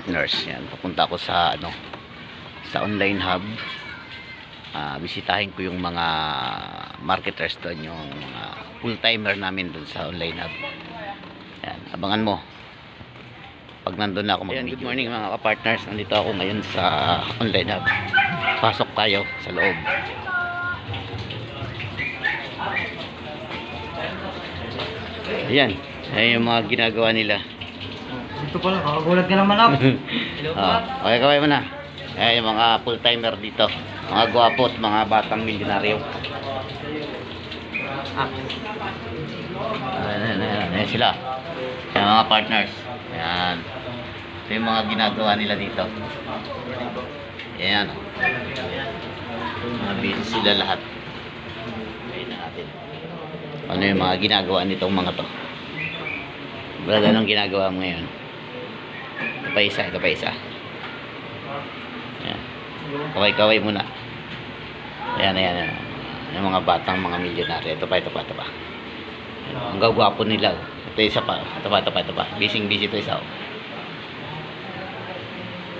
partners. Yan, papunta ako sa ano sa online hub. Ah, bisitahin ko yung mga marketers doon, yung mga full-timer namin doon sa online hub. Yan, abangan mo. Pag nandun na ako mag Good morning mga ka-partners. Nandito ako ngayon sa online hub. Pasok tayo sa loob. Ayan. Ayan yung mga ginagawa nila. Ito pala, kakagulat ka naman up. Ah, okay, kaway mo na. Ayan yung mga full-timer dito. Mga gwapo at mga batang milyonaryo. Ah, Ayan, ayan, ayan, ayan sila. Ayan mga partners. Ayan. Ito yung mga ginagawa nila dito. Ayan. Mga busy sila lahat. Ayan natin. Ano yung mga ginagawa nitong mga to? Brad, anong ginagawa mo ngayon? Ito pa isa, ito pa isa. Ayan. Kaway-kaway muna. Ayan, ayan, ayan. Yung mga batang mga milyonaryo. Ito pa, ito pa, ito pa. Ayan, Ang gagwapo nila. oh. Ito isa pa. Ito pa, ito pa, ito pa. Bising busy ito isa. oh.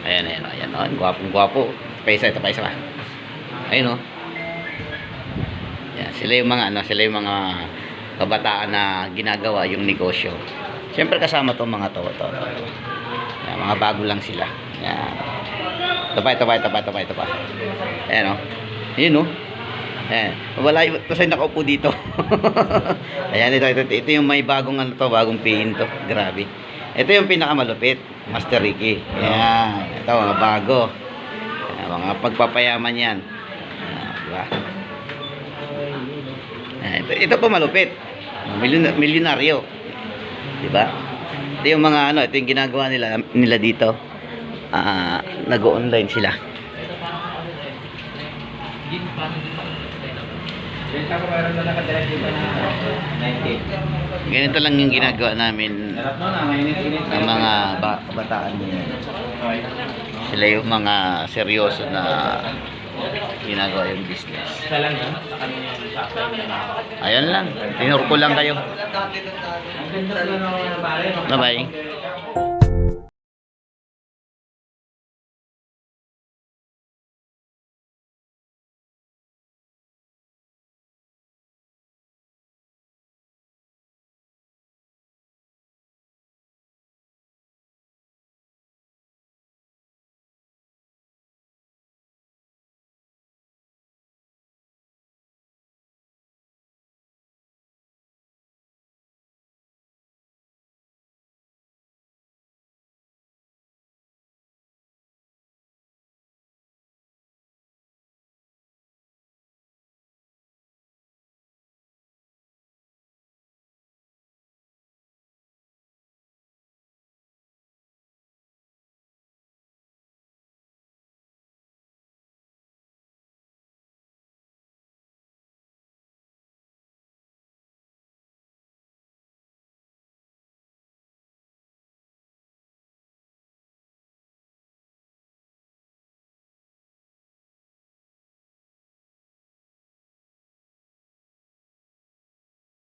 Ayan, ayan, ayan. Oh, ang gwapong gwapo. Ito pa isa, ito pa isa. Ayun oh. Yan, sila yung mga ano, sila yung mga kabataan na ginagawa yung negosyo. Siyempre kasama tong mga to, to, to. Yan, mga bago lang sila. Yan. Ito pa, ito pa, ito pa, ito pa, ito pa. Ayan oh. Yun oh. Ayan. Wala yung, tapos nakaupo dito. Ayan, ito, ito, ito yung may bagong ano to, bagong pin to. Grabe. Ito yung pinakamalupit, Master Ricky. Ayan. Ito, mga bago. Ayan, mga pagpapayaman yan. Ayan, diba? Ito, ito pa malupit. Milyon, milyonaryo. Diba? Ito yung mga ano, ito yung ginagawa nila, nila dito. Ah, nag-online sila. Benta ko meron na nakadirect dito na 90. Ganito lang yung ginagawa namin ng mga ba- kabataan ngayon. Sila yung mga seryoso na ginagawa yung business. Ayan lang. Tinuro ko lang kayo. Bye-bye.